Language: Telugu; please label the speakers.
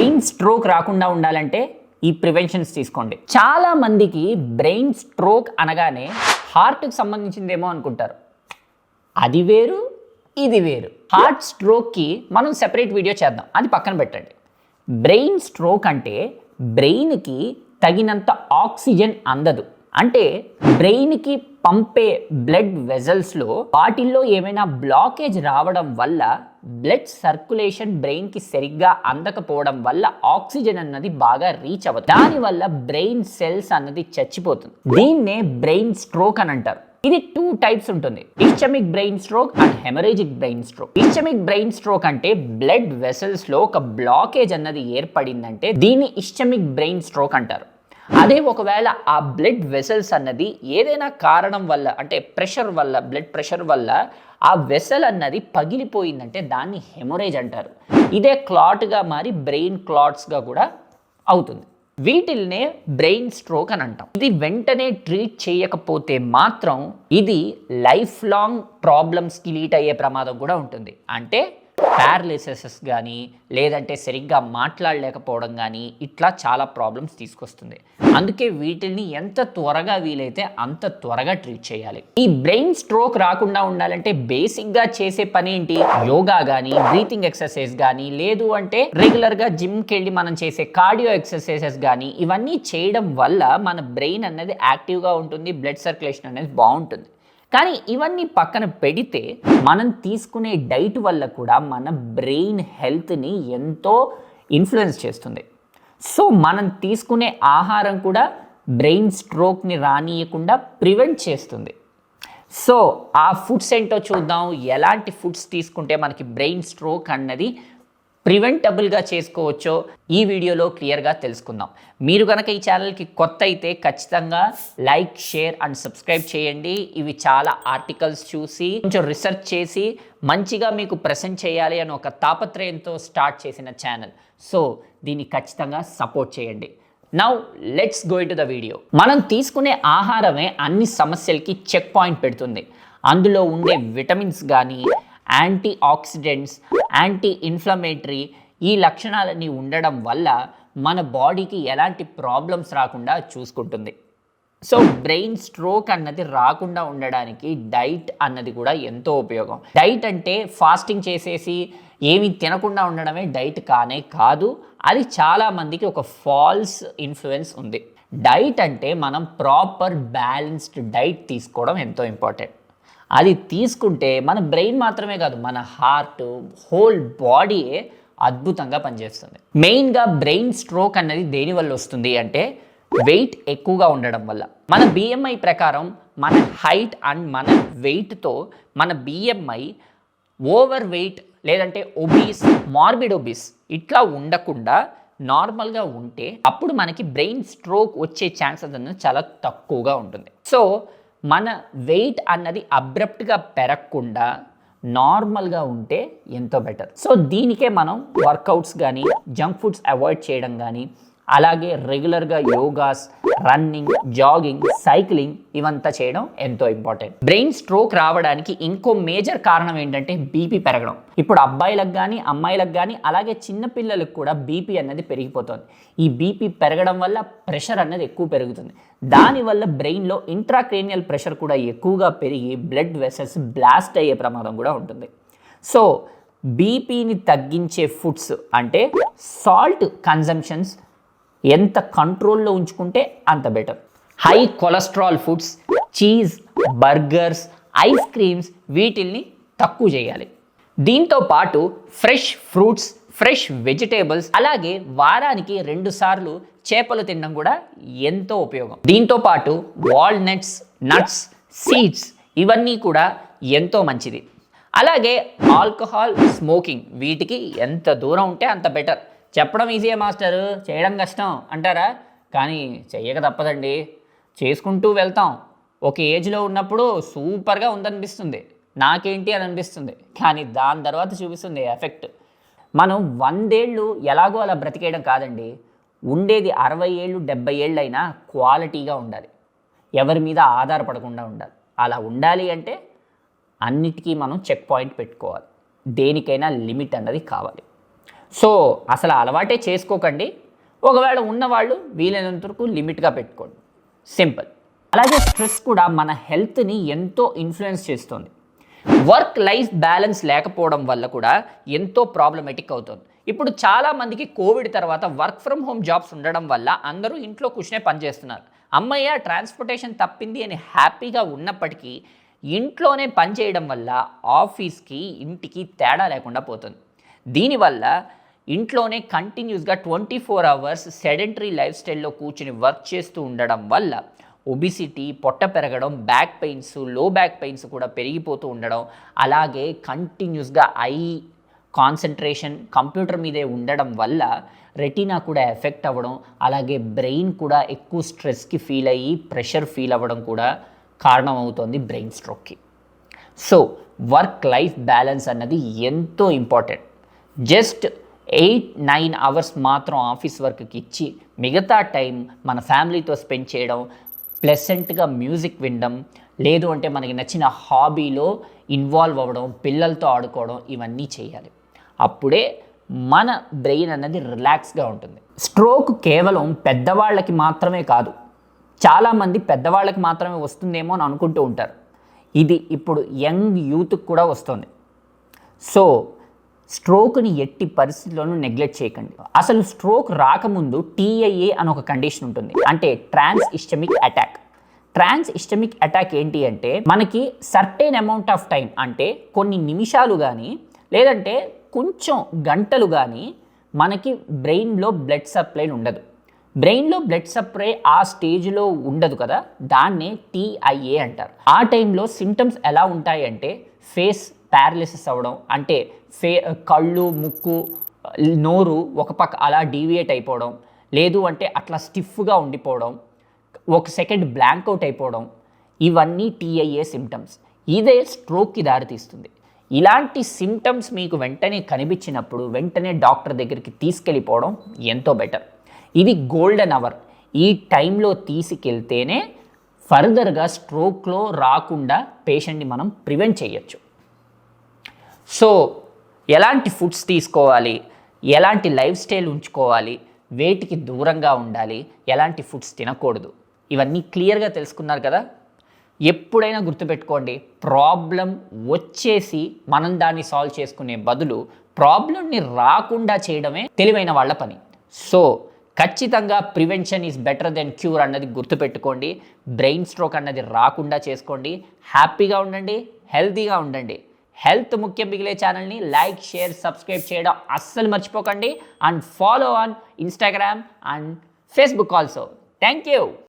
Speaker 1: బ్రెయిన్ స్ట్రోక్ రాకుండా ఉండాలంటే ఈ ప్రివెన్షన్స్ తీసుకోండి. చాలా మందికి బ్రెయిన్ స్ట్రోక్ అనగానే హార్ట్కి సంబంధించిందేమో అనుకుంటారు. అది వేరు ఇది వేరు. హార్ట్ స్ట్రోక్కి మనం సెపరేట్ వీడియో చేద్దాం. అది పక్కన పెట్టండి. బ్రెయిన్ స్ట్రోక్ అంటే బ్రెయిన్కి తగినంత ఆక్సిజన్ అందదు. అంటే బ్రెయిన్కి పంపే బ్లడ్ వెజల్స్లో వాటిల్లో ఏమైనా బ్లాకేజ్ రావడం వల్ల బ్లడ్ సర్క్యులేషన్ బ్రెయిన్కి సరిగ్గా అందకపోవడం వల్ల ఆక్సిజన్ అన్నది బాగా రీచ్ అవ్వదు. దానివల్ల బ్రెయిన్ సెల్స్ అన్నది చచ్చిపోతుంది. దీన్నే బ్రెయిన్ స్ట్రోక్ అని అంటారు. ఇది టూ టైప్స్ ఉంటుంది. Ischemic brain stroke and hemorrhagic brain stroke. Ischemic brain stroke అంటే బ్లడ్ వెసల్స్లో ఒక బ్లాకేజ్ అన్నది ఏర్పడిందంటే దీన్ని ఇస్టమిక్ బ్రెయిన్ స్ట్రోక్ అంటారు. అదే ఒకవేళ ఆ బ్లడ్ వెసల్స్ అన్నది ఏదైనా కారణం వల్ల అంటే ప్రెషర్ వల్ల బ్లడ్ ప్రెషర్ వల్ల ఆ వెసల్ అన్నది పగిలిపోయిందంటే దాన్ని హెమొరేజ్ అంటారు. ఇదే క్లాట్గా మారి బ్రెయిన్ క్లాట్స్గా కూడా అవుతుంది. వీటిల్నే బ్రెయిన్ స్ట్రోక్ అని అంటాం. ఇది వెంటనే ట్రీట్ చేయకపోతే మాత్రం ఇది లైఫ్ లాంగ్ ప్రాబ్లమ్స్కి లీడ్ అయ్యే ప్రమాదం కూడా ఉంటుంది. అంటే ప్యారలిసిస్ కానీ లేదంటే సరిగ్గా మాట్లాడలేకపోవడం కానీ ఇట్లా చాలా ప్రాబ్లమ్స్ తీసుకొస్తుంది. అందుకే వీటిని ఎంత త్వరగా వీలైతే అంత త్వరగా ట్రీట్ చేయాలి. ఈ బ్రెయిన్ స్ట్రోక్ రాకుండా ఉండాలంటే బేసిక్గా చేసే పని ఏంటి? యోగా కానీ బ్రీతింగ్ ఎక్సర్సైజ్ కానీ లేదు అంటే రెగ్యులర్గా జిమ్కి వెళ్ళి మనం చేసే కార్డియో ఎక్సర్సైజెస్ కానీ ఇవన్నీ చేయడం వల్ల మన బ్రెయిన్ అనేది యాక్టివ్గా ఉంటుంది బ్లడ్ సర్క్యులేషన్ అనేది బాగుంటుంది. కానీ ఇవన్నీ పక్కన పెడితే మనం తీసుకునే డైట్ వల్ల కూడా మన బ్రెయిన్ హెల్త్ని ఎంతో ఇన్ఫ్లుయెన్స్ చేస్తుంది. సో మనం తీసుకునే ఆహారం కూడా బ్రెయిన్ స్ట్రోక్ని రానియకుండా ప్రివెంట్ చేస్తుంది. సో ఆ ఫుడ్స్ ఏంటో చూద్దాం. ఎలాంటి ఫుడ్స్ తీసుకుంటే మనకి బ్రెయిన్ స్ట్రోక్ అన్నది ప్రివెంటబుల్గా చేసుకోవచ్చో ఈ వీడియోలో క్లియర్గా తెలుసుకుందాం. మీరు కనుక ఈ ఛానల్కి కొత్త అయితే ఖచ్చితంగా లైక్ షేర్ అండ్ సబ్స్క్రైబ్ చేయండి. ఇవి చాలా ఆర్టికల్స్ చూసి కొంచెం రీసెర్చ్ చేసి మంచిగా మీకు ప్రజెంట్ చేయాలి అని ఒక తాపత్రయంతో స్టార్ట్ చేసిన ఛానల్. సో దీన్ని ఖచ్చితంగా సపోర్ట్ చేయండి. Now let's go to the video. మనం తీసుకునే ఆహారమే అన్ని సమస్యలకి చెక్ పాయింట్ పెడుతుంది. అందులో ఉండే విటమిన్స్ కానీ యాంటీ ఆక్సిడెంట్స్ యాంటీ ఇన్ఫ్లమేటరీ ఈ లక్షణాలన్నీ ఉండడం వల్ల మన బాడీకి ఎలాంటి ప్రాబ్లమ్స్ రాకుండా చూసుకుంటుంది. సో బ్రెయిన్ స్ట్రోక్ అన్నది రాకుండా ఉండడానికి డైట్ అన్నది కూడా ఎంతో ఉపయోగం. డైట్ అంటే ఫాస్టింగ్ చేసేసి ఏమి తినకుండా ఉండడమే డైట్ కానే కాదు అది చాలామందికి ఒక ఫాల్స్ ఇన్ఫ్లుయెన్స్ ఉంది. డైట్ అంటే మనం ప్రాపర్ బ్యాలెన్స్డ్ డైట్ తీసుకోవడం ఎంతో ఇంపార్టెంట్. అది తీసుకుంటే మన బ్రెయిన్ మాత్రమే కాదు మన హార్ట్ హోల్ బాడీయే అద్భుతంగా పనిచేస్తుంది. మెయిన్గా బ్రెయిన్ స్ట్రోక్ అన్నది దేని వల్ల వస్తుంది అంటే వెయిట్ ఎక్కువగా ఉండడం వల్ల. మన బిఎంఐ ప్రకారం మన హైట్ అండ్ మన వెయిట్తో మన బిఎంఐ ఓవర్ వెయిట్ లేదంటే ఒబీస్ మార్బిడ్ ఒబీస్ ఇట్లా ఉండకుండా నార్మల్గా ఉంటే అప్పుడు మనకి బ్రెయిన్ స్ట్రోక్ వచ్చే ఛాన్సెస్ అనేది చాలా తక్కువగా ఉంటుంది. సో మన వెయిట్ అన్నది అబ్రప్ట్గా పెరగకుండా నార్మల్గా ఉంటే ఎంతో బెటర్ సో దీనికే మనం వర్కౌట్స్ కానీ జంక్ ఫుడ్స్ అవాయిడ్ చేయడం కానీ అలాగే రెగ్యులర్గా యోగాస్ రన్నింగ్ జాగింగ్ సైక్లింగ్ ఇవంతా చేయడం ఎంతో ఇంపార్టెంట్. బ్రెయిన్ స్ట్రోక్ రావడానికి ఇంకో మేజర్ కారణం ఏంటంటే బీపీ పెరగడం. ఇప్పుడు అబ్బాయిలకు కానీ అమ్మాయిలకు కానీ అలాగే చిన్నపిల్లలకు కూడా బీపీ అన్నది పెరిగిపోతుంది. ఈ బీపీ పెరగడం వల్ల ప్రెషర్ అన్నది ఎక్కువ పెరుగుతుంది. దానివల్ల బ్రెయిన్లో ఇంట్రాక్రేనియల్ ప్రెషర్ కూడా ఎక్కువగా పెరిగి బ్లడ్ వెసల్స్ బ్లాస్ట్ అయ్యే ప్రమాదం కూడా ఉంటుంది. సో బీపీని తగ్గించే ఫుడ్స్ అంటే సాల్ట్ కన్జంప్షన్స్ ఎంత కంట్రోల్లో ఉంచుకుంటే అంత better. High cholesterol foods cheese burgers ice creams వీటిల్ని తక్కువ చేయాలి. దీంతో పాటు ఫ్రెష్ ఫ్రూట్స్ ఫ్రెష్ వెజిటేబుల్స్ అలాగే వారానికి రెండు సార్లు చేపలు తినడం కూడా ఎంతో ఉపయోగం. దీంతో పాటు వాల్నట్స్ నట్స్ సీడ్స్ ఇవన్నీ కూడా ఎంతో మంచిది. అలాగే ఆల్కహాల్ స్మోకింగ్ వీటికి ఎంత దూరం ఉంటే అంత బెటర్. చెప్పడం ఈజీయే మాస్టరు. చేయడం కష్టం. అంటారా? కానీ చెయ్యక తప్పదండి. చేసుకుంటూ వెళ్తాం. ఒక ఏజ్లో ఉన్నప్పుడు సూపర్గా ఉందనిపిస్తుంది. నాకేంటి అని అనిపిస్తుంది. కానీ దాని తర్వాత చూపిస్తుంది ఎఫెక్ట్. మనం వందేళ్ళు ఎలాగో అలా బ్రతికేయడం కాదండి. ఉండేది అరవై ఏళ్ళు డెబ్బై ఏళ్ళు అయినా క్వాలిటీగా ఉండాలి. ఎవరి మీద ఆధారపడకుండా ఉండాలి. అలా ఉండాలి అంటే అన్నిటికీ మనం చెక్ పాయింట్ పెట్టుకోవాలి. దేనికైనా లిమిట్ అన్నది కావాలి. సో అసలు అలవాటే చేసుకోకండి. ఒకవేళ ఉన్నవాళ్ళు వీలైనంత వరకు లిమిట్గా పెట్టుకోండి. సింపుల్. అలాగే స్ట్రెస్ కూడా మన హెల్త్ని ఎంతో ఇన్ఫ్లుయెన్స్ చేస్తుంది. వర్క్ లైఫ్ బ్యాలెన్స్ లేకపోవడం వల్ల కూడా ఎంతో ప్రాబ్లమెటిక్ అవుతుంది. ఇప్పుడు చాలామందికి కోవిడ్ తర్వాత వర్క్ ఫ్రమ్ హోమ్ జాబ్స్ ఉండడం వల్ల అందరూ ఇంట్లో కూర్చునే పనిచేస్తున్నారు అమ్మయ్య ట్రాన్స్పోర్టేషన్ తప్పింది అని హ్యాపీగా ఉన్నప్పటికీ ఇంట్లోనే పనిచేయడం వల్ల ఆఫీస్కి ఇంటికి తేడా లేకుండా పోతుంది. దీనివల్ల ఇంట్లోనే కంటిన్యూస్గా twenty four hours sedentary life స్టైల్లో కూర్చుని వర్క్ చేస్తూ ఉండడం వల్ల ఒబిసిటీ పొట్ట పెరగడం బ్యాక్ పెయిన్స్లో బ్యాక్ పెయిన్స్ కూడా పెరిగిపోతూ ఉండడం అలాగే కంటిన్యూస్గా ఐ కాన్సన్ట్రేషన్ కంప్యూటర్ మీదే ఉండడం వల్ల రెటీనా కూడా ఎఫెక్ట్ అవ్వడం అలాగే బ్రెయిన్ కూడా ఎక్కువ స్ట్రెస్కి ఫీల్ అయ్యి ప్రెషర్ ఫీల్ అవ్వడం కూడా కారణం అవుతుంది బ్రెయిన్ స్ట్రోక్కి సో వర్క్ లైఫ్ బ్యాలెన్స్ అన్నది ఎంతో important just eight nine hours మాత్రం ఆఫీస్ వర్క్కి ఇచ్చి మిగతా టైం మన ఫ్యామిలీతో స్పెండ్ చేయడం ప్లెసెంట్గా మ్యూజిక్ వినడం లేదు అంటే మనకి నచ్చిన హాబీలో ఇన్వాల్వ్ అవ్వడం పిల్లలతో ఆడుకోవడం ఇవన్నీ చేయాలి. అప్పుడే మన బ్రెయిన్ అనేది రిలాక్స్గా ఉంటుంది. స్ట్రోక్ కేవలం పెద్దవాళ్ళకి మాత్రమే కాదు చాలామంది పెద్దవాళ్ళకి మాత్రమే వస్తుందేమో అని అనుకుంటూ ఉంటారు. ఇది ఇప్పుడు యంగ్ యూత్కి కూడా వస్తుంది. సో స్ట్రోక్ని ఎట్టి పరిస్థితుల్లోనూ నెగ్లెక్ట్ చేయకండి. అసలు స్ట్రోక్ రాకముందు టీఐఏ అని ఒక కండిషన్ ఉంటుంది. అంటే transient ischemic attack. Transient ischemic attack ఏంటి అంటే మనకి సర్టెన్ అమౌంట్ ఆఫ్ టైం అంటే కొన్ని నిమిషాలు కానీ లేదంటే కొంచెం గంటలు కానీ మనకి బ్రెయిన్లో బ్లడ్ సప్లై ఉండదు. బ్రెయిన్లో బ్లడ్ సప్లై ఆ స్టేజ్లో ఉండదు కదా? దాన్నే టీఐఏ అంటారు. ఆ టైంలో సిమ్టమ్స్ ఎలా ఉంటాయంటే ఫేస్ ప్యారలిసిస్ అవ్వడం అంటే ఫే కళ్ళు ముక్కు నోరు ఒక పక్క అలా డీవియేట్ అయిపోవడం లేదు అంటే అట్లా స్టిఫ్గా ఉండిపోవడం ఒక సెకండ్ బ్లాంక్ అవుట్ అయిపోవడం ఇవన్నీ టీఐఏ సిమ్టమ్స్ ఇదే స్ట్రోక్కి దారితీస్తుంది. ఇలాంటి సిమ్టమ్స్ మీకు వెంటనే కనిపించినప్పుడు వెంటనే డాక్టర్ దగ్గరికి తీసుకెళ్ళిపోవడం ఎంతో బెటర్ ఇది గోల్డెన్ అవర్ ఈ టైంలో తీసుకెళ్తేనే ఫర్దర్గా స్ట్రోక్లో రాకుండా పేషెంట్ని మనం ప్రివెంట్ చేయొచ్చు. సో ఎలాంటి ఫుడ్స్ తీసుకోవాలి? ఎలాంటి లైఫ్ స్టైల్ ఉంచుకోవాలి? వేటికి దూరంగా ఉండాలి? ఎలాంటి ఫుడ్స్ తినకూడదు? ఇవన్నీ క్లియర్గా తెలుసుకున్నారు కదా? ఎప్పుడైనా గుర్తుపెట్టుకోండి ప్రాబ్లం వచ్చేసి మనం దాన్ని సాల్వ్ చేసుకునే బదులు ప్రాబ్లంని రాకుండా చేయడమే తెలివైన వాళ్ళ పని. సో ఖచ్చితంగా prevention is better than cure అన్నది గుర్తుపెట్టుకోండి. బ్రెయిన్ స్ట్రోక్ అన్నది రాకుండా చేసుకోండి. హ్యాపీగా ఉండండి హెల్తీగా ఉండండి. హెల్త్ ముఖ్యం మిగిలే ఛానల్ని లైక్ షేర్ సబ్స్క్రైబ్ చేయడం అస్సలు మర్చిపోకండి. And follow on Instagram and Facebook also. Thank you.